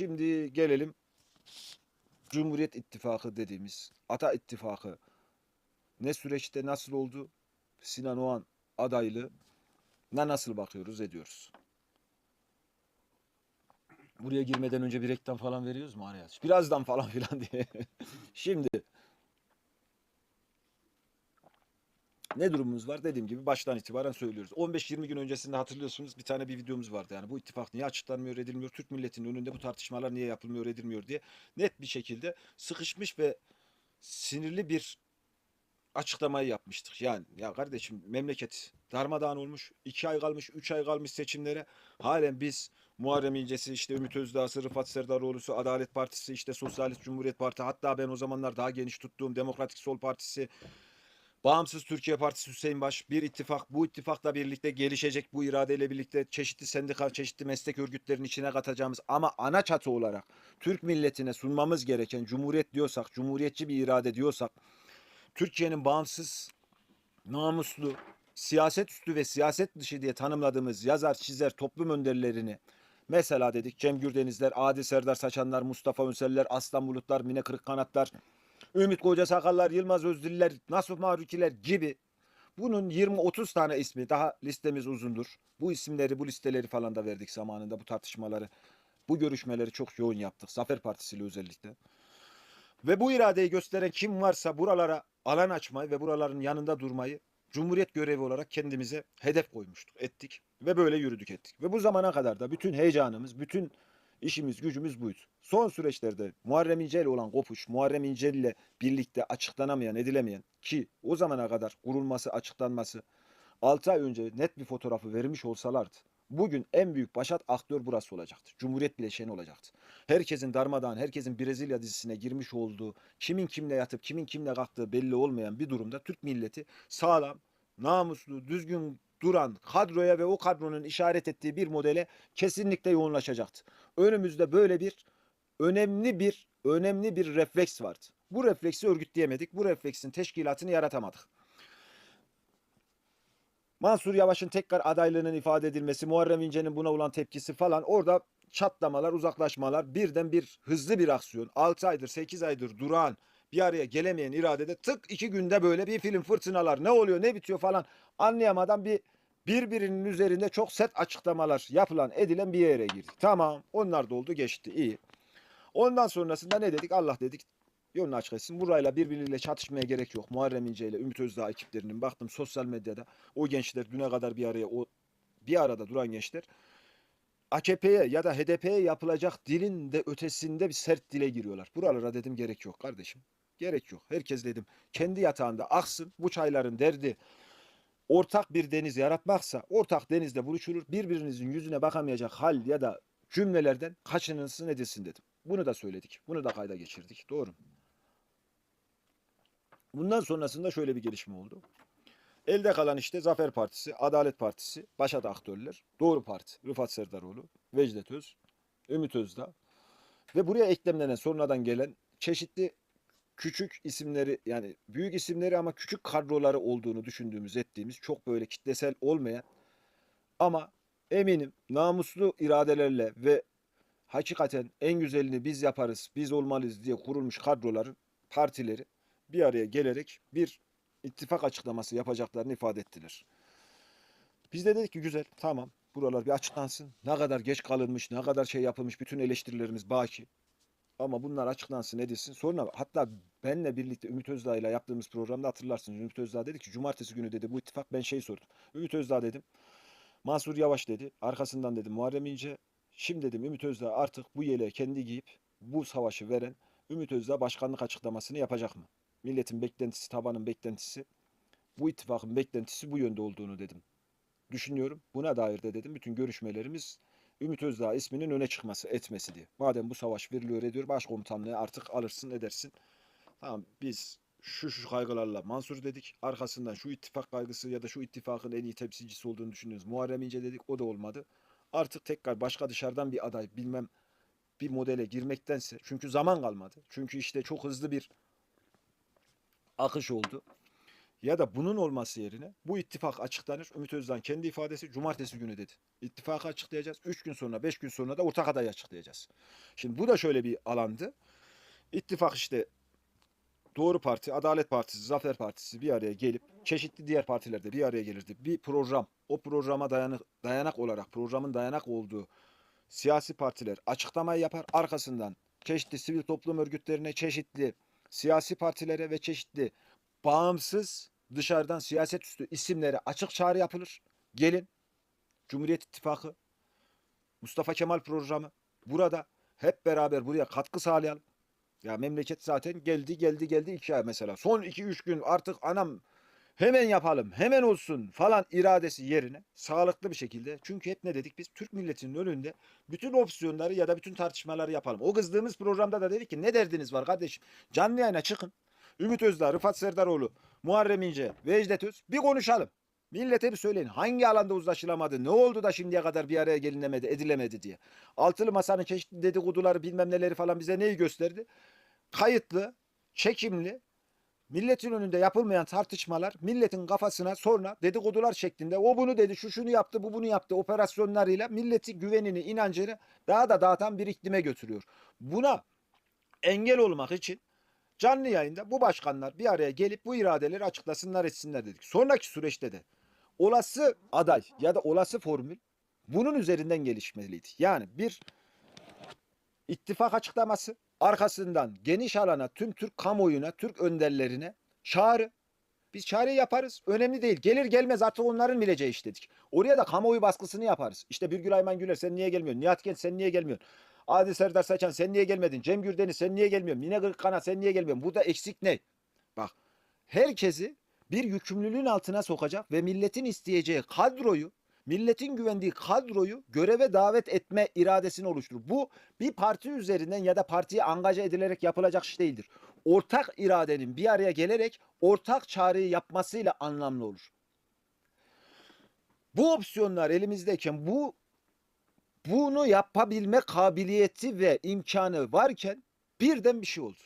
Şimdi gelelim Cumhuriyet İttifakı dediğimiz Ata İttifakı ne süreçte nasıl oldu? Sinan Oğan adaylığı ne nasıl bakıyoruz ediyoruz? Buraya girmeden önce bir reklam falan veriyoruz mu araya? Birazdan falan filan diye. Şimdi ne durumumuz var? Dediğim gibi baştan itibaren söylüyoruz. 15-20 gün öncesinde hatırlıyorsunuz bir tane bir videomuz vardı. Yani bu ittifak niye açıklanmıyor, edilmiyor, Türk milletinin önünde bu tartışmalar niye yapılmıyor, edilmiyor diye net bir şekilde sıkışmış ve sinirli bir açıklamayı yapmıştık. Yani ya kardeşim memleket darmadağın olmuş. 2 ay kalmış, 3 ay kalmış seçimlere. Halen biz Muharrem İnce'si, işte Ümit Özdağ'sı, Rıfat Serdaroğlu'su, Adalet Partisi, işte Sosyalist Cumhuriyet Parti, hatta ben o zamanlar daha geniş tuttuğum Demokratik Sol Partisi, Bağımsız Türkiye Partisi Hüseyin Baş bir ittifak. Bu ittifakla birlikte gelişecek bu iradeyle birlikte çeşitli sendika, çeşitli meslek örgütlerinin içine katacağımız ama ana çatı olarak Türk milletine sunmamız gereken cumhuriyet diyorsak, cumhuriyetçi bir irade diyorsak, Türkiye'nin bağımsız, namuslu, siyaset üstü ve siyaset dışı diye tanımladığımız yazar, çizer, toplum önderlerini mesela dedik Cem Gürdenizler, Adi Serdar Saçanlar, Mustafa Önseller, Aslan Bulutlar, Mine Kırıkkanatlar, Ümit Koca Sakallar, Yılmaz Özdiller, Nasuh Mahrukiler gibi bunun 20-30 tane ismi daha listemiz uzundur. Bu isimleri, bu listeleri falan da verdik zamanında bu tartışmaları, bu görüşmeleri çok yoğun yaptık. Zafer Partisi ile özellikle. Ve bu iradeyi gösteren kim varsa buralara alan açmayı ve buraların yanında durmayı Cumhuriyet görevi olarak kendimize hedef koymuştuk, ettik ve böyle yürüdük ettik. Ve bu zamana kadar da bütün heyecanımız, bütün işimiz, gücümüz buydu. Son süreçlerde Muharrem İnce ile olan kopuş, Muharrem İnce ile birlikte açıklanamayan, edilemeyen ki o zamana kadar kurulması, açıklanması 6 ay önce net bir fotoğrafı vermiş olsalardı bugün en büyük başat aktör burası olacaktı. Cumhuriyet bileşeni olacaktı. Herkesin darmadağın, herkesin Brezilya dizisine girmiş olduğu, kimin kimle yatıp kimin kimle kalktığı belli olmayan bir durumda Türk milleti sağlam, namuslu, düzgün duran kadroya ve o kadronun işaret ettiği bir modele kesinlikle yoğunlaşacaktı. Önümüzde böyle bir önemli bir önemli bir refleks vardı. Bu refleksi örgütleyemedik. Bu refleksin teşkilatını yaratamadık. Mansur Yavaş'ın tekrar adaylığının ifade edilmesi, Muharrem İnce'nin buna olan tepkisi falan orada çatlamalar, uzaklaşmalar, birden bir hızlı bir aksiyon. 6 aydır, 8 aydır durağan, bir araya gelemeyen iradede tık iki günde böyle bir film fırtınalar ne oluyor ne bitiyor falan anlayamadan bir birbirinin üzerinde çok sert açıklamalar yapılan edilen bir yere girdik. Tamam onlar da oldu geçti iyi. Ondan sonrasında ne dedik Allah dedik yolunu açık etsin. Burayla birbiriyle çatışmaya gerek yok. Muharrem İnce ile Ümit Özdağ ekiplerinin baktım sosyal medyada o gençler düne kadar bir araya o bir arada duran gençler AKP'ye ya da HDP'ye yapılacak dilin de ötesinde bir sert dile giriyorlar. Buralara dedim gerek yok kardeşim. Gerek yok. Herkes dedim kendi yatağında aksın. Bu çayların derdi ortak bir deniz yaratmaksa ortak denizde buluşulur. Birbirinizin yüzüne bakamayacak hal ya da cümlelerden kaçınılsın edilsin dedim. Bunu da söyledik. Bunu da kayda geçirdik. Doğru. Bundan sonrasında şöyle bir gelişme oldu. Elde kalan işte Zafer Partisi, Adalet Partisi, başat aktörler, Doğru Parti, Rıfat Serdaroğlu, Vecdet Öz, Ümit Özdağ ve buraya eklemlenen sonradan gelen çeşitli küçük isimleri yani büyük isimleri ama küçük kadroları olduğunu düşündüğümüz ettiğimiz çok böyle kitlesel olmayan ama eminim namuslu iradelerle ve hakikaten en güzelini biz yaparız, biz olmalıyız diye kurulmuş kadroların partileri bir araya gelerek bir ittifak açıklaması yapacaklarını ifade ettiler. Biz de dedik ki güzel tamam buralar bir açıklansın. Ne kadar geç kalınmış, ne kadar şey yapılmış bütün eleştirilerimiz baki. Ama bunlar açıklansın edilsin. Sonra hatta benle birlikte Ümit Özdağ ile yaptığımız programda hatırlarsınız. Ümit Özdağ dedi ki cumartesi günü dedi bu ittifak ben şey sordum. Ümit Özdağ dedim. Mansur Yavaş dedi. Arkasından dedim Muharrem İnce. Şimdi dedim Ümit Özdağ artık bu yeleği kendi giyip bu savaşı veren Ümit Özdağ başkanlık açıklamasını yapacak mı? Milletin beklentisi, tabanın beklentisi, bu ittifakın beklentisi bu yönde olduğunu dedim. Düşünüyorum. Buna dair de dedim bütün görüşmelerimiz Ümit Özdağ isminin öne çıkması, etmesi diye. Madem bu savaş veriliyor ediyor, başkomutanlığı artık alırsın edersin. Tamam biz şu şu kaygılarla Mansur dedik. Arkasından şu ittifak kaygısı ya da şu ittifakın en iyi temsilcisi olduğunu düşünüyoruz. Muharrem İnce dedik o da olmadı. Artık tekrar başka dışarıdan bir aday bilmem bir modele girmektense çünkü zaman kalmadı. Çünkü işte çok hızlı bir akış oldu. Ya da bunun olması yerine bu ittifak açıklanır. Ümit Özdağ kendi ifadesi cumartesi günü dedi. İttifakı açıklayacağız. 3 gün sonra 5 gün sonra da ortak adayı açıklayacağız. Şimdi bu da şöyle bir alandı. İttifak işte Doğru Parti, Adalet Partisi, Zafer Partisi bir araya gelip çeşitli diğer partiler de bir araya gelirdi. Bir program, o programa dayanık, dayanak olarak, programın dayanak olduğu siyasi partiler açıklamayı yapar. Arkasından çeşitli sivil toplum örgütlerine, çeşitli siyasi partilere ve çeşitli bağımsız dışarıdan siyaset üstü isimlere açık çağrı yapılır. Gelin Cumhuriyet İttifakı, Mustafa Kemal programı burada hep beraber buraya katkı sağlayalım. Ya memleket zaten geldi geldi geldi iki ay mesela. Son iki üç gün artık anam hemen yapalım hemen olsun falan iradesi yerine sağlıklı bir şekilde. Çünkü hep ne dedik biz Türk milletinin önünde bütün opsiyonları ya da bütün tartışmaları yapalım. O kızdığımız programda da dedik ki ne derdiniz var kardeşim canlı yayına çıkın. Ümit Özdağ, Rıfat Serdaroğlu, Muharrem İnce, Vecdet Öz bir konuşalım. Millete bir söyleyin hangi alanda uzlaşılamadı, ne oldu da şimdiye kadar bir araya gelinemedi, edilemedi diye. Altılı masanın çeşitli dedikoduları bilmem neleri falan bize neyi gösterdi? Kayıtlı, çekimli, milletin önünde yapılmayan tartışmalar milletin kafasına sonra dedikodular şeklinde o bunu dedi, şu şunu yaptı, bu bunu yaptı operasyonlarıyla milleti güvenini, inancını daha da dağıtan bir iklime götürüyor. Buna engel olmak için canlı yayında bu başkanlar bir araya gelip bu iradeleri açıklasınlar etsinler dedik. Sonraki süreçte de olası aday ya da olası formül bunun üzerinden gelişmeliydi. Yani bir ittifak açıklaması arkasından geniş alana tüm Türk kamuoyuna, Türk önderlerine çağrı. Biz çağrı yaparız. Önemli değil. Gelir gelmez artık onların bileceği iş dedik. Oraya da kamuoyu baskısını yaparız. İşte Birgül Ayman Güler sen niye gelmiyorsun? Nihat Genç sen niye gelmiyorsun? Adi Serdar Saçan sen niye gelmedin? Cem Gürdeniz sen niye gelmiyorsun? Mine Gırkana sen niye gelmiyorsun? Burada eksik ne? Bak herkesi bir yükümlülüğün altına sokacak ve milletin isteyeceği kadroyu, milletin güvendiği kadroyu göreve davet etme iradesini oluşturur. Bu bir parti üzerinden ya da partiye angaja edilerek yapılacak iş değildir. Ortak iradenin bir araya gelerek ortak çağrıyı yapmasıyla anlamlı olur. Bu opsiyonlar elimizdeyken bu bunu yapabilme kabiliyeti ve imkanı varken birden bir şey oldu.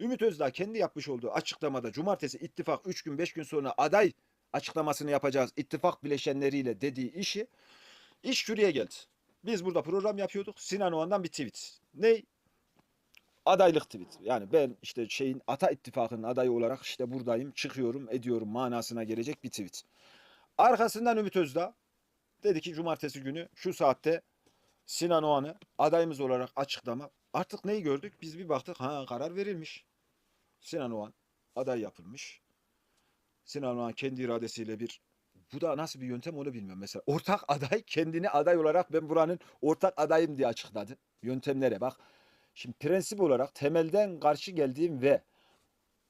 Ümit Özdağ kendi yapmış olduğu açıklamada cumartesi ittifak 3 gün 5 gün sonra aday açıklamasını yapacağız ittifak bileşenleriyle dediği işi iş şuraya geldi. Biz burada program yapıyorduk. Sinan Oğan'dan bir tweet. Ne? Adaylık tweet. Yani ben işte şeyin Ata İttifakı'nın adayı olarak işte buradayım, çıkıyorum, ediyorum manasına gelecek bir tweet. Arkasından Ümit Özdağ dedi ki cumartesi günü şu saatte Sinan Oğan'ı adayımız olarak açıklama. Artık neyi gördük? Biz bir baktık ha karar verilmiş. Sinan Oğan aday yapılmış. Sinan Oğan kendi iradesiyle bir bu da nasıl bir yöntem onu bilmiyorum. Mesela ortak aday kendini aday olarak ben buranın ortak adayım diye açıkladı. Yöntemlere bak. Şimdi prensip olarak temelden karşı geldiğim ve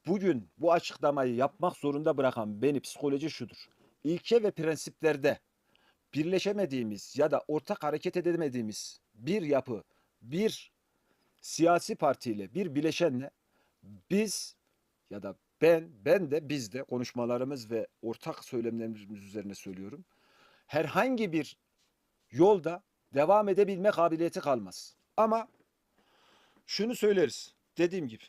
bugün bu açıklamayı yapmak zorunda bırakan beni psikoloji şudur. İlke ve prensiplerde birleşemediğimiz ya da ortak hareket edemediğimiz bir yapı, bir siyasi partiyle, bir bileşenle biz ya da ben, ben de biz de konuşmalarımız ve ortak söylemlerimiz üzerine söylüyorum. Herhangi bir yolda devam edebilme kabiliyeti kalmaz. Ama şunu söyleriz. Dediğim gibi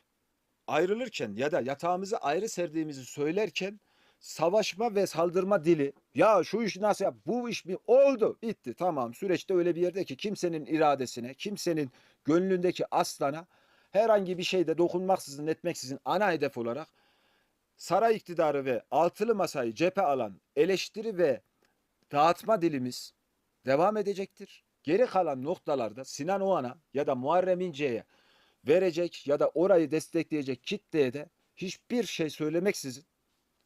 ayrılırken ya da yatağımızı ayrı serdiğimizi söylerken savaşma ve saldırma dili. Ya şu iş nasıl yap bu iş mi? Oldu bitti tamam. Süreçte öyle bir yerde ki kimsenin iradesine kimsenin gönlündeki aslana herhangi bir şeyde dokunmaksızın etmeksizin ana hedef olarak saray iktidarı ve altılı masayı cephe alan eleştiri ve dağıtma dilimiz devam edecektir. Geri kalan noktalarda Sinan Oğan'a ya da Muharrem İnce'ye verecek ya da orayı destekleyecek kitleye de hiçbir şey söylemeksizin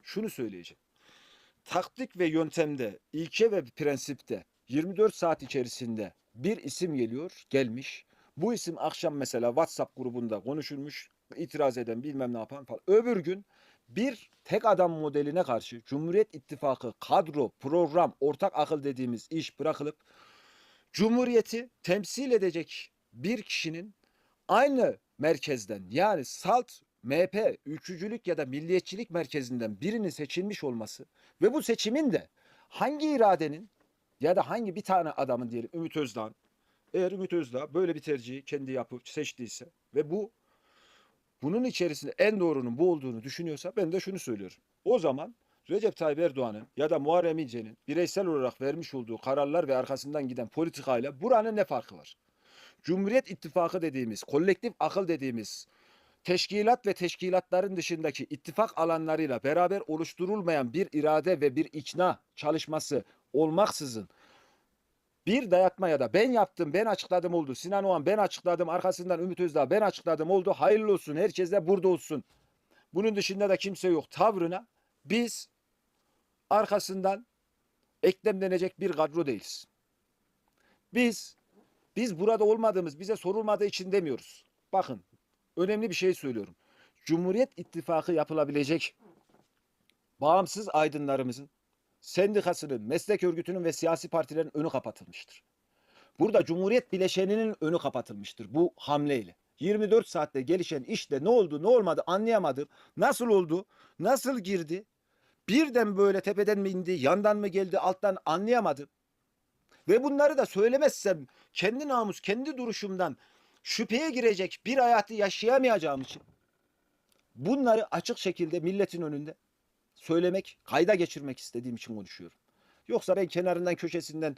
şunu söyleyeceğim. Taktik ve yöntemde, ilke ve prensipte 24 saat içerisinde bir isim geliyor, gelmiş. Bu isim akşam mesela WhatsApp grubunda konuşulmuş, itiraz eden bilmem ne yapan falan. Öbür gün bir tek adam modeline karşı Cumhuriyet İttifakı kadro, program, ortak akıl dediğimiz iş bırakılıp Cumhuriyeti temsil edecek bir kişinin aynı merkezden yani salt MHP, ülkücülük ya da milliyetçilik merkezinden birinin seçilmiş olması ve bu seçimin de hangi iradenin ya da hangi bir tane adamın diyelim Ümit Özdağ eğer Ümit Özdağ böyle bir tercihi kendi yapıp seçtiyse ve bu bunun içerisinde en doğrunun bu olduğunu düşünüyorsa ben de şunu söylüyorum. O zaman Recep Tayyip Erdoğan'ın ya da Muharrem İnce'nin bireysel olarak vermiş olduğu kararlar ve arkasından giden politikayla buranın ne farkı var? Cumhuriyet İttifakı dediğimiz, kolektif akıl dediğimiz teşkilat ve teşkilatların dışındaki ittifak alanlarıyla beraber oluşturulmayan bir irade ve bir ikna çalışması olmaksızın bir dayatma ya da ben yaptım, ben açıkladım oldu. Sinan Oğan ben açıkladım, arkasından Ümit Özdağ ben açıkladım oldu. Hayırlı olsun, herkes de burada olsun. Bunun dışında da kimse yok tavrına biz arkasından eklemlenecek bir kadro değiliz. Biz biz burada olmadığımız, bize sorulmadığı için demiyoruz. Bakın, önemli bir şey söylüyorum. Cumhuriyet İttifakı yapılabilecek bağımsız aydınlarımızın sendikasının, meslek örgütünün ve siyasi partilerin önü kapatılmıştır. Burada Cumhuriyet bileşeninin önü kapatılmıştır bu hamleyle. 24 saatte gelişen işte ne oldu ne olmadı anlayamadım. Nasıl oldu? Nasıl girdi? Birden böyle tepeden mi indi, yandan mı geldi, alttan anlayamadım. Ve bunları da söylemezsem kendi namus, kendi duruşumdan şüpheye girecek bir hayatı yaşayamayacağım için bunları açık şekilde milletin önünde söylemek, kayda geçirmek istediğim için konuşuyorum. Yoksa ben kenarından köşesinden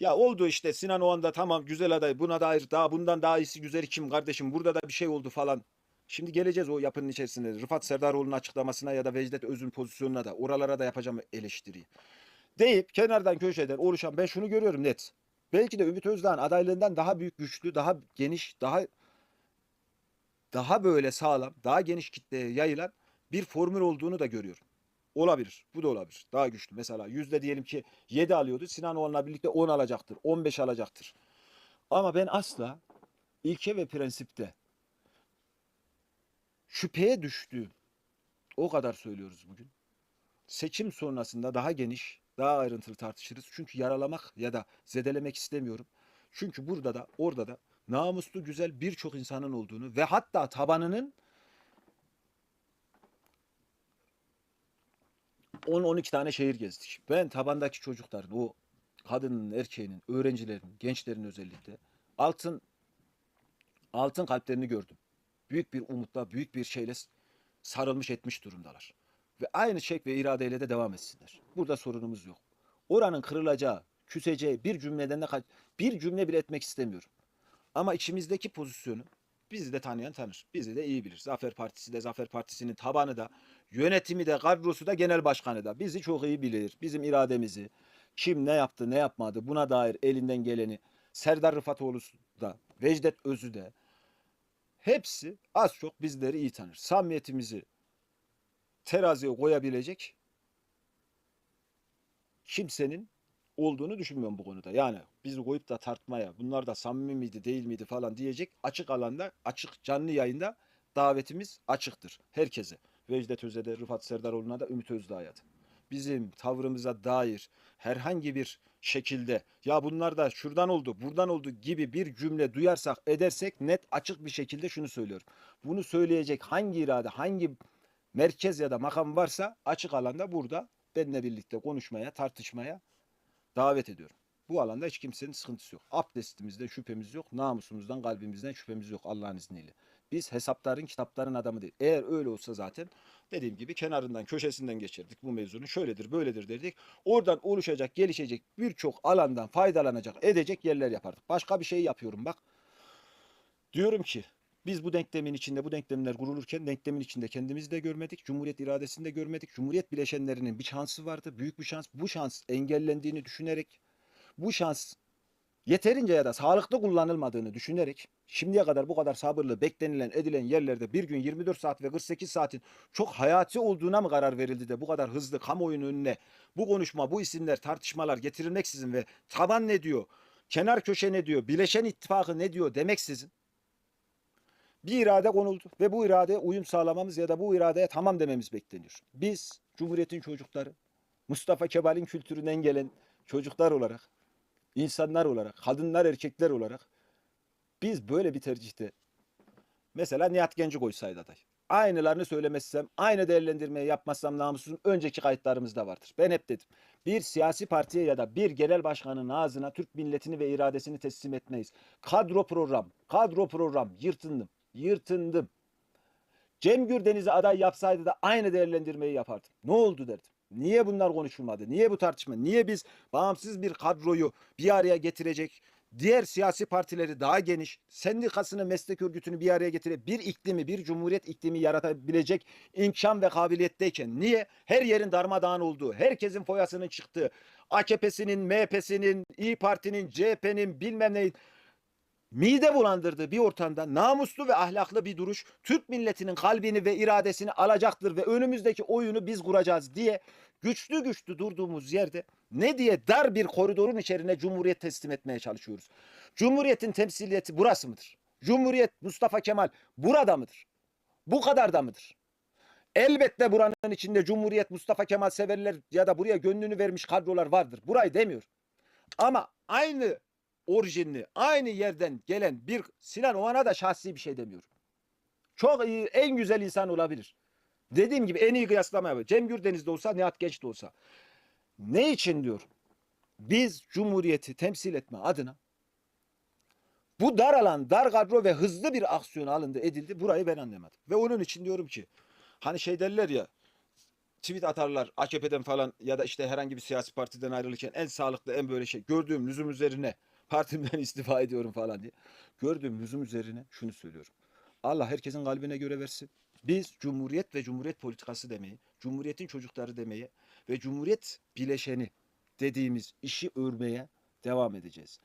ya oldu işte Sinan o anda tamam güzel aday buna dair daha bundan daha iyisi güzeli kim kardeşim burada da bir şey oldu falan. Şimdi geleceğiz o yapının içerisinde. Rıfat Serdaroğlu'nun açıklamasına ya da Vecdet Öz'ün pozisyonuna da oralara da yapacağım eleştiriyi. Deyip kenardan köşeden oluşan ben şunu görüyorum net. Belki de Ümit Özdağ'ın adaylığından daha büyük güçlü, daha geniş, daha daha böyle sağlam, daha geniş kitleye yayılan bir formül olduğunu da görüyorum. Olabilir. Bu da olabilir. Daha güçlü. Mesela yüzde diyelim ki 7 alıyordu. Sinan Oğan'la birlikte 10 alacaktır. 15 alacaktır. Ama ben asla ilke ve prensipte şüpheye düştüğüm o kadar söylüyoruz bugün. Seçim sonrasında daha geniş, daha ayrıntılı tartışırız. Çünkü yaralamak ya da zedelemek istemiyorum. Çünkü burada da orada da namuslu güzel birçok insanın olduğunu ve hatta tabanının 10-12 tane şehir gezdik. Ben tabandaki çocukların, o kadının, erkeğinin, öğrencilerin, gençlerin özellikle altın altın kalplerini gördüm. Büyük bir umutla, büyük bir şeyle sarılmış etmiş durumdalar. Ve aynı şek ve iradeyle de devam etsinler. Burada sorunumuz yok. Oranın kırılacağı, küseceği bir cümleden de bir cümle bile etmek istemiyorum. Ama içimizdeki pozisyonu bizi de tanıyan tanır. Bizi de iyi bilir. Zafer Partisi de Zafer Partisi'nin tabanı da yönetimi de kadrosu da genel başkanı da bizi çok iyi bilir. Bizim irademizi kim ne yaptı ne yapmadı buna dair elinden geleni Serdar Rıfatoğlu da Vecdet Özü de hepsi az çok bizleri iyi tanır. Samimiyetimizi teraziye koyabilecek kimsenin olduğunu düşünmüyorum bu konuda. Yani bizi koyup da tartmaya bunlar da samimi miydi değil miydi falan diyecek açık alanda açık canlı yayında davetimiz açıktır herkese. Vecdet Öze'de, Rıfat Serdaroğlu'na da Ümit Özdağ'a da. Bizim tavrımıza dair herhangi bir şekilde ya bunlar da şuradan oldu, buradan oldu gibi bir cümle duyarsak, edersek net açık bir şekilde şunu söylüyorum. Bunu söyleyecek hangi irade, hangi merkez ya da makam varsa açık alanda burada benimle birlikte konuşmaya, tartışmaya davet ediyorum. Bu alanda hiç kimsenin sıkıntısı yok. Abdestimizde şüphemiz yok. Namusumuzdan, kalbimizden şüphemiz yok Allah'ın izniyle. Biz hesapların, kitapların adamı değil. Eğer öyle olsa zaten dediğim gibi kenarından, köşesinden geçirdik bu mevzunun. Şöyledir, böyledir derdik. Oradan oluşacak, gelişecek birçok alandan faydalanacak, edecek yerler yapardık. Başka bir şey yapıyorum bak. Diyorum ki biz bu denklemin içinde, bu denklemler kurulurken denklemin içinde kendimizi de görmedik. Cumhuriyet iradesini de görmedik. Cumhuriyet bileşenlerinin bir şansı vardı. Büyük bir şans. Bu şans engellendiğini düşünerek, bu şans yeterince ya da sağlıklı kullanılmadığını düşünerek şimdiye kadar bu kadar sabırlı beklenilen edilen yerlerde bir gün 24 saat ve 48 saatin çok hayati olduğuna mı karar verildi de bu kadar hızlı kamuoyunun önüne bu konuşma, bu isimler, tartışmalar getirilmeksizin ve taban ne diyor, kenar köşe ne diyor, bileşen ittifakı ne diyor demeksizin bir irade konuldu ve bu iradeye uyum sağlamamız ya da bu iradeye tamam dememiz bekleniyor. Biz Cumhuriyet'in çocukları, Mustafa Kemal'in kültüründen gelen çocuklar olarak, insanlar olarak, kadınlar erkekler olarak biz böyle bir tercihte mesela Nihat Genci koysaydı aday. Aynılarını söylemezsem, aynı değerlendirmeyi yapmazsam namussuzum önceki kayıtlarımızda vardır. Ben hep dedim. Bir siyasi partiye ya da bir genel başkanın ağzına Türk milletini ve iradesini teslim etmeyiz. Kadro program, kadro program yırtındım, yırtındım. Cem Gürdeniz'i aday yapsaydı da aynı değerlendirmeyi yapardım. Ne oldu derdim. Niye bunlar konuşulmadı? Niye bu tartışma? Niye biz bağımsız bir kadroyu bir araya getirecek, diğer siyasi partileri daha geniş, sendikasını, meslek örgütünü bir araya getirip bir iklimi, bir cumhuriyet iklimi yaratabilecek imkan ve kabiliyetteyken niye her yerin darmadağın olduğu, herkesin foyasının çıktığı, AKP'sinin, MHP'sinin, İyi Parti'nin, CHP'nin bilmem neyin mide bulandırdığı bir ortamda namuslu ve ahlaklı bir duruş Türk milletinin kalbini ve iradesini alacaktır ve önümüzdeki oyunu biz kuracağız diye güçlü güçlü durduğumuz yerde ne diye dar bir koridorun içerisine Cumhuriyet teslim etmeye çalışıyoruz. Cumhuriyetin temsiliyeti burası mıdır? Cumhuriyet Mustafa Kemal burada mıdır? Bu kadar da mıdır? Elbette buranın içinde Cumhuriyet Mustafa Kemal severler ya da buraya gönlünü vermiş kadrolar vardır. Burayı demiyor. Ama aynı orijinli, aynı yerden gelen bir Sinan Oğan'a da şahsi bir şey demiyorum. Çok iyi, en güzel insan olabilir. Dediğim gibi en iyi kıyaslama yapıyor. Cem Gürdeniz de olsa, Nihat Genç de olsa. Ne için diyor? Biz Cumhuriyeti temsil etme adına bu dar alan, dar kadro ve hızlı bir aksiyon alındı, edildi. Burayı ben anlamadım. Ve onun için diyorum ki hani şey derler ya tweet atarlar AKP'den falan ya da işte herhangi bir siyasi partiden ayrılırken en sağlıklı en böyle şey gördüğüm lüzum üzerine partimden istifa ediyorum falan diye. Gördüğüm lüzum üzerine şunu söylüyorum. Allah herkesin kalbine göre versin. Biz Cumhuriyet ve Cumhuriyet politikası demeyi, Cumhuriyetin çocukları demeye ve Cumhuriyet bileşeni dediğimiz işi örmeye devam edeceğiz.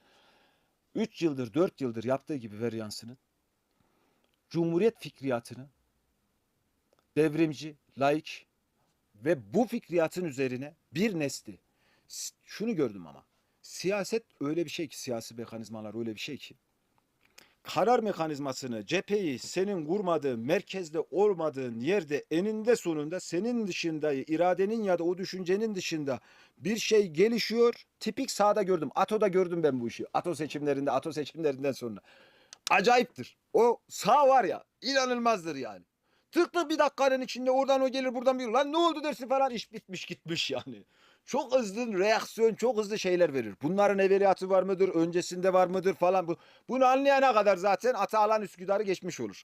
3 yıldır 4 yıldır yaptığı gibi Veryansı'nın Cumhuriyet fikriyatını devrimci, laik ve bu fikriyatın üzerine bir nesli şunu gördüm ama siyaset öyle bir şey ki siyasi mekanizmalar öyle bir şey ki karar mekanizmasını cepheyi senin kurmadığın merkezde olmadığın yerde eninde sonunda senin dışında iradenin ya da o düşüncenin dışında bir şey gelişiyor. Tipik sahada gördüm. ATO'da gördüm ben bu işi. ATO seçimlerinde, ATO seçimlerinden sonra. Acayiptir. O sağ var ya inanılmazdır yani. Tıklı bir dakikanın içinde oradan o gelir buradan bir lan ne oldu dersin falan iş bitmiş gitmiş yani. Çok hızlı reaksiyon çok hızlı şeyler verir. Bunların evveliyatı var mıdır öncesinde var mıdır falan. Bu, bunu anlayana kadar zaten Atalan Üsküdar'ı geçmiş olur.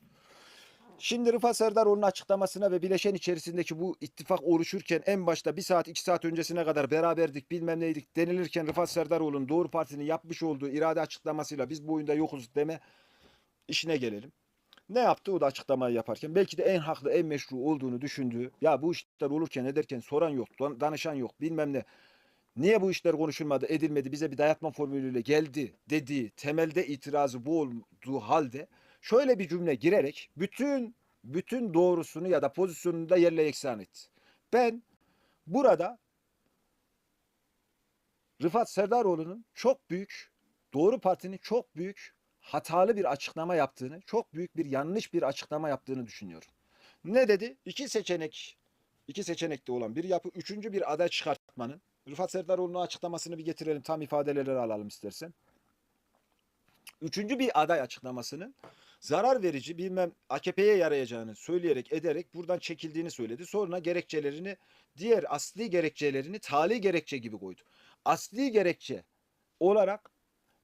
Şimdi Rıfat Serdaroğlu'nun açıklamasına ve bileşen içerisindeki bu ittifak oluşurken en başta bir saat iki saat öncesine kadar beraberdik bilmem neydik denilirken Rıfat Serdaroğlu'nun Doğru Parti'nin yapmış olduğu irade açıklamasıyla biz bu oyunda yokuz deme işine gelelim. Ne yaptı? O da açıklamayı yaparken belki de en haklı en meşru olduğunu düşündüğü ya bu işler olurken ederken soran yok dan- danışan yok bilmem ne. Niye bu işler konuşulmadı edilmedi bize bir dayatma formülüyle geldi dediği temelde itirazı bu olduğu halde şöyle bir cümle girerek bütün bütün doğrusunu ya da pozisyonunu da yerle yeksan etti. Ben burada Rıfat Serdaroğlu'nun çok büyük Doğru Parti'nin çok büyük hatalı bir açıklama yaptığını, çok büyük bir yanlış bir açıklama yaptığını düşünüyorum. Ne dedi? İki seçenek, iki seçenekte olan bir yapı, üçüncü bir aday çıkartmanın. Rıfat Serdaroğlu'nun açıklamasını bir getirelim, tam ifadeleri alalım istersen. Üçüncü bir aday açıklamasının zarar verici bilmem AKP'ye yarayacağını söyleyerek ederek buradan çekildiğini söyledi. Sonra gerekçelerini diğer asli gerekçelerini tali gerekçe gibi koydu. Asli gerekçe olarak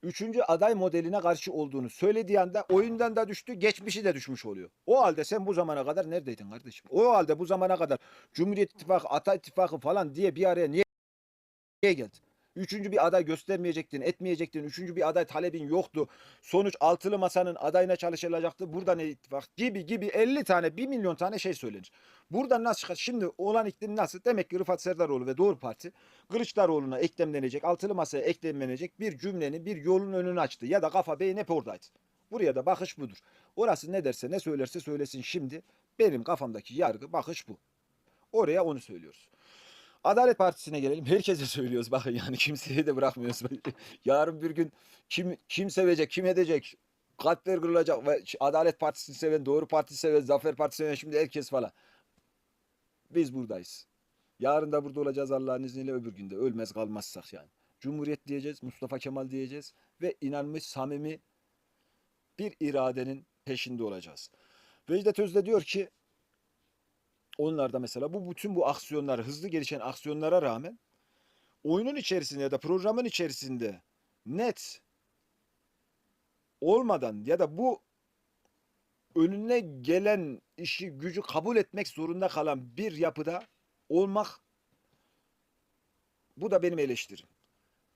üçüncü aday modeline karşı olduğunu söylediği anda oyundan da düştü, geçmişi de düşmüş oluyor. O halde sen bu zamana kadar neredeydin kardeşim? O halde bu zamana kadar Cumhuriyet İttifakı, Ata İttifakı falan diye bir araya niye, niye geldin? Üçüncü bir aday göstermeyecektin, etmeyecektin. Üçüncü bir aday talebin yoktu. Sonuç altılı masanın adayına çalışılacaktı. Burada ne ittifak gibi gibi 50 tane, 1 milyon tane şey söylenir. Buradan nasıl çıkar? Şimdi olan iklim nasıl? Demek ki Rıfat Serdaroğlu ve Doğru Parti Kılıçdaroğlu'na eklemlenecek, altılı masaya eklemlenecek bir cümlenin bir yolun önünü açtı. Ya da kafa beyin hep oradaydı. Buraya da bakış budur. Orası ne derse ne söylerse söylesin şimdi. Benim kafamdaki yargı bakış bu. Oraya onu söylüyoruz. Adalet Partisi'ne gelelim. Herkese söylüyoruz bakın yani kimseye de bırakmıyoruz. Yarın bir gün kim kim sevecek, kim edecek, kalpler kırılacak ve Adalet Partisi'ni seven, Doğru Partisi seven, Zafer Partisi seven şimdi herkes falan. Biz buradayız. Yarın da burada olacağız Allah'ın izniyle öbür günde. Ölmez kalmazsak yani. Cumhuriyet diyeceğiz, Mustafa Kemal diyeceğiz ve inanmış samimi bir iradenin peşinde olacağız. Vecdet Özde diyor ki onlar da mesela bu bütün bu aksiyonlar, hızlı gelişen aksiyonlara rağmen oyunun içerisinde ya da programın içerisinde net olmadan ya da bu önüne gelen işi gücü kabul etmek zorunda kalan bir yapıda olmak bu da benim eleştirim.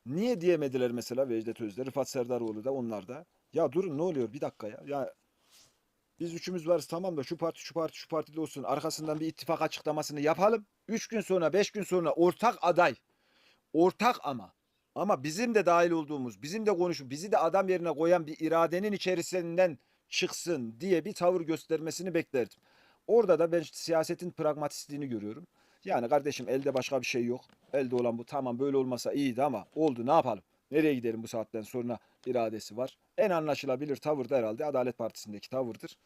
Niye diyemediler mesela Vecdet Özde, Rıfat Serdaroğlu da onlar da. Ya durun ne oluyor bir dakika ya. Ya biz üçümüz varız tamam da şu parti şu parti şu parti de olsun. Arkasından bir ittifak açıklamasını yapalım. Üç gün sonra beş gün sonra ortak aday. Ortak ama. Ama bizim de dahil olduğumuz, bizim de konuşup bizi de adam yerine koyan bir iradenin içerisinden çıksın diye bir tavır göstermesini beklerdim. Orada da ben siyasetin pragmatistliğini görüyorum. Yani kardeşim elde başka bir şey yok. Elde olan bu tamam böyle olmasa iyiydi ama oldu ne yapalım? Nereye gidelim bu saatten sonra iradesi var. En anlaşılabilir tavır da herhalde Adalet Partisi'ndeki tavırdır.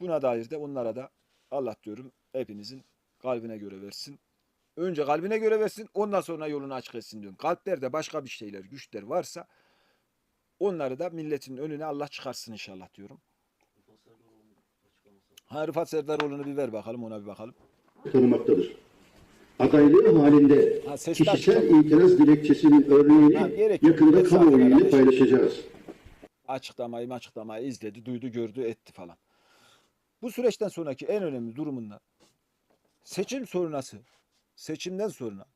Buna dair de onlara da Allah diyorum hepinizin kalbine göre versin. Önce kalbine göre versin ondan sonra yolunu açık etsin diyorum. Kalplerde başka bir şeyler, güçler varsa onları da milletin önüne Allah çıkarsın inşallah diyorum. Ha Rıfat Serdaroğlu'nu bir ver bakalım ona bir bakalım. tanımaktadır. Adaylığı halinde Ha, kişisel açıklama. itiraz dilekçesinin örneğini Ha, yakında kamuoyuyla arkadaş. paylaşacağız. Açıklamayı açıklamayı izledi, duydu, gördü, etti falan. Bu süreçten sonraki en önemli durumunda seçim sonrası, seçimden sonra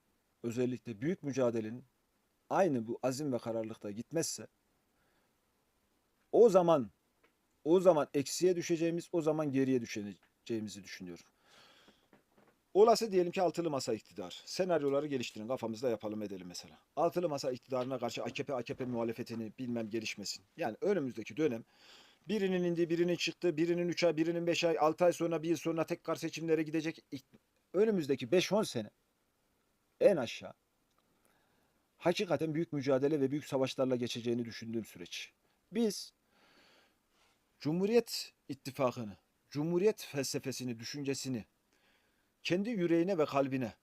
özellikle büyük mücadelenin aynı bu azim ve kararlılıkta gitmezse o zaman o zaman eksiye düşeceğimiz, o zaman geriye düşeceğimizi düşünüyorum. Olası diyelim ki altılı masa iktidar. Senaryoları geliştirin kafamızda yapalım edelim mesela. Altılı masa iktidarına karşı AKP AKP muhalefetini bilmem gelişmesin. Yani önümüzdeki dönem birinin indi, birinin çıktı, birinin 3 ay, birinin 5 ay, 6 ay sonra, bir yıl sonra tekrar seçimlere gidecek. Önümüzdeki 5-10 sene en aşağı hakikaten büyük mücadele ve büyük savaşlarla geçeceğini düşündüğüm süreç. Biz Cumhuriyet ittifakını, Cumhuriyet felsefesini, düşüncesini kendi yüreğine ve kalbine,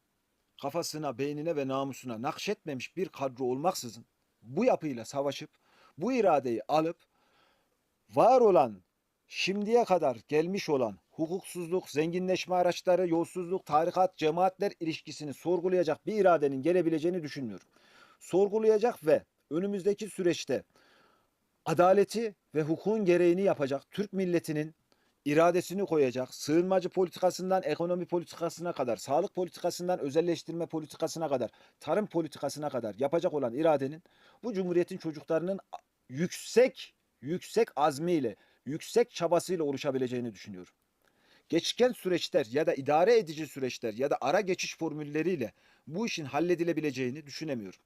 kafasına, beynine ve namusuna nakşetmemiş bir kadro olmaksızın bu yapıyla savaşıp bu iradeyi alıp var olan şimdiye kadar gelmiş olan hukuksuzluk, zenginleşme araçları, yolsuzluk, tarikat, cemaatler ilişkisini sorgulayacak bir iradenin gelebileceğini düşünmüyorum. Sorgulayacak ve önümüzdeki süreçte adaleti ve hukukun gereğini yapacak Türk milletinin iradesini koyacak, sığınmacı politikasından ekonomi politikasına kadar, sağlık politikasından özelleştirme politikasına kadar, tarım politikasına kadar yapacak olan iradenin bu cumhuriyetin çocuklarının yüksek yüksek azmiyle, yüksek çabasıyla oluşabileceğini düşünüyorum. Geçken süreçler ya da idare edici süreçler ya da ara geçiş formülleriyle bu işin halledilebileceğini düşünemiyorum.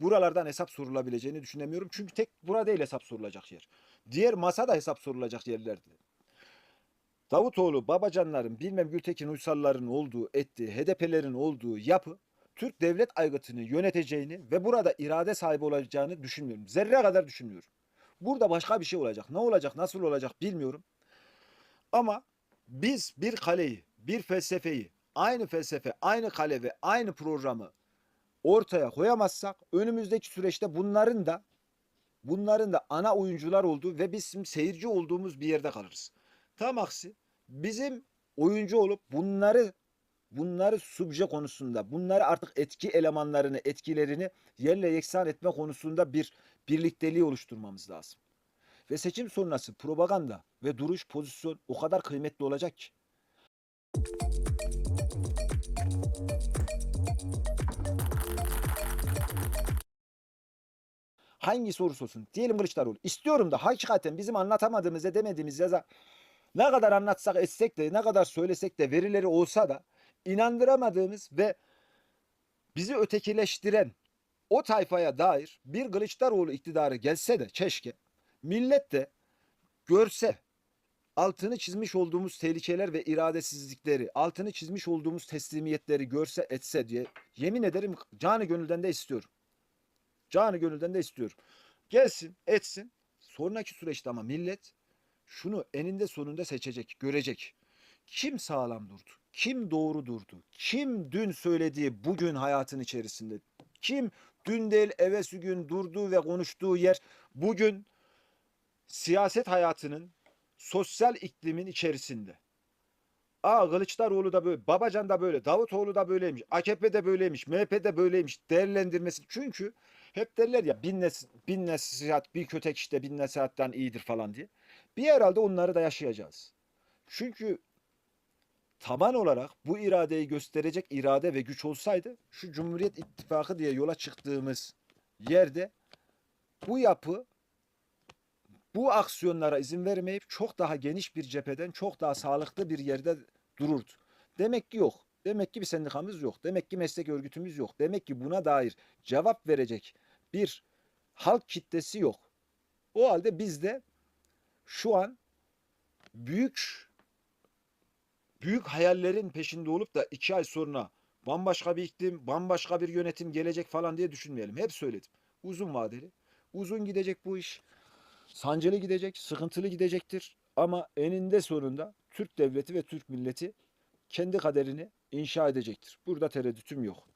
Buralardan hesap sorulabileceğini düşünemiyorum. Çünkü tek burada değil hesap sorulacak yer. Diğer masada hesap sorulacak yerlerdi. Davutoğlu, Babacanların, bilmem Gültekin Uysalların olduğu, ettiği, HDP'lerin olduğu yapı Türk devlet aygıtını yöneteceğini ve burada irade sahibi olacağını düşünmüyorum. Zerre kadar düşünmüyorum. Burada başka bir şey olacak. Ne olacak, nasıl olacak bilmiyorum. Ama biz bir kaleyi, bir felsefeyi, aynı felsefe, aynı kale ve aynı programı ortaya koyamazsak önümüzdeki süreçte bunların da bunların da ana oyuncular olduğu ve bizim seyirci olduğumuz bir yerde kalırız. Tam aksi bizim oyuncu olup bunları bunları subje konusunda, bunları artık etki elemanlarını, etkilerini yerle yeksan etme konusunda bir birlikteliği oluşturmamız lazım. Ve seçim sonrası propaganda ve duruş pozisyon o kadar kıymetli olacak ki. Hangi sorusu olsun. Diyelim Kılıçdaroğlu. İstiyorum da hakikaten bizim anlatamadığımız, edemediğimiz ya da ne kadar anlatsak etsek de ne kadar söylesek de verileri olsa da inandıramadığımız ve bizi ötekileştiren o tayfaya dair bir Kılıçdaroğlu iktidarı gelse de keşke millet de görse altını çizmiş olduğumuz tehlikeler ve iradesizlikleri, altını çizmiş olduğumuz teslimiyetleri görse etse diye yemin ederim canı gönülden de istiyorum. Canı gönülden de istiyorum. Gelsin, etsin. Sonraki süreçte ama millet şunu eninde sonunda seçecek, görecek. Kim sağlam durdu? Kim doğru durdu? Kim dün söylediği bugün hayatın içerisinde? Kim dün değil evvelsi gün durduğu ve konuştuğu yer bugün siyaset hayatının sosyal iklimin içerisinde. Aa Kılıçdaroğlu da böyle, Babacan da böyle, Davutoğlu da böyleymiş, AKP de böyleymiş, MHP de böyleymiş değerlendirmesi. Çünkü hep derler ya bin, nes bin nasihat, bir kötek işte bin nasihattan iyidir falan diye. Bir herhalde onları da yaşayacağız. Çünkü taban olarak bu iradeyi gösterecek irade ve güç olsaydı şu Cumhuriyet İttifakı diye yola çıktığımız yerde bu yapı bu aksiyonlara izin vermeyip çok daha geniş bir cepheden çok daha sağlıklı bir yerde dururdu. Demek ki yok. Demek ki bir sendikamız yok. Demek ki meslek örgütümüz yok. Demek ki buna dair cevap verecek bir halk kitlesi yok. O halde biz de şu an büyük büyük hayallerin peşinde olup da iki ay sonra bambaşka bir iklim, bambaşka bir yönetim gelecek falan diye düşünmeyelim. Hep söyledim. Uzun vadeli. Uzun gidecek bu iş. Sancılı gidecek, sıkıntılı gidecektir. Ama eninde sonunda Türk devleti ve Türk milleti kendi kaderini inşa edecektir. Burada tereddütüm yok.